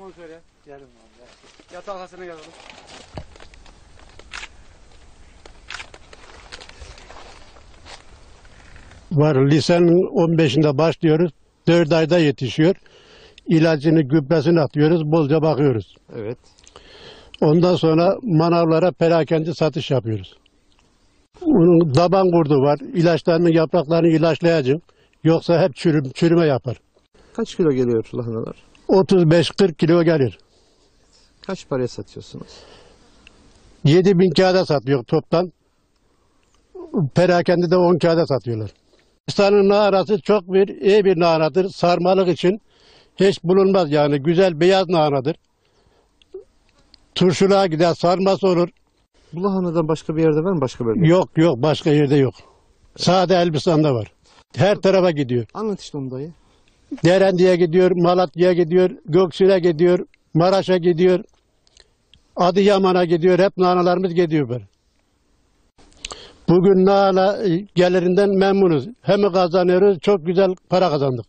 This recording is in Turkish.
onu söyle. Gelin abi. Yat arkasına gel oğlum. var. Lisenin 15'inde başlıyoruz. 4 ayda yetişiyor. İlacını, gübresini atıyoruz. Bolca bakıyoruz. Evet. Ondan sonra manavlara perakende satış yapıyoruz. Onun daban kurdu var. İlaçlarının yapraklarını ilaçlayacağım. Yoksa hep çürüm, çürüme yapar. Kaç kilo geliyor lahanalar? 35-40 kilo gelir. Kaç paraya satıyorsunuz? 7 bin kağıda satıyor toptan. Perakende de 10 kağıda satıyorlar. Pakistan'ın narası çok bir iyi bir naradır. Sarmalık için hiç bulunmaz yani. Güzel beyaz naradır. Turşuluğa gider, sarması olur. Bu lahanadan başka bir yerde var mı? Başka bölge? Yok yok başka yerde yok. Sade Elbistan'da var. Her tarafa gidiyor. Anlat işte onu dayı. Derendi'ye gidiyor, Malatya'ya gidiyor, Göksu'ya gidiyor, Maraş'a gidiyor, Adıyaman'a gidiyor. Hep nanalarımız gidiyor böyle. Bugün nana gelirinden memnunuz. Hem kazanıyoruz, çok güzel para kazandık.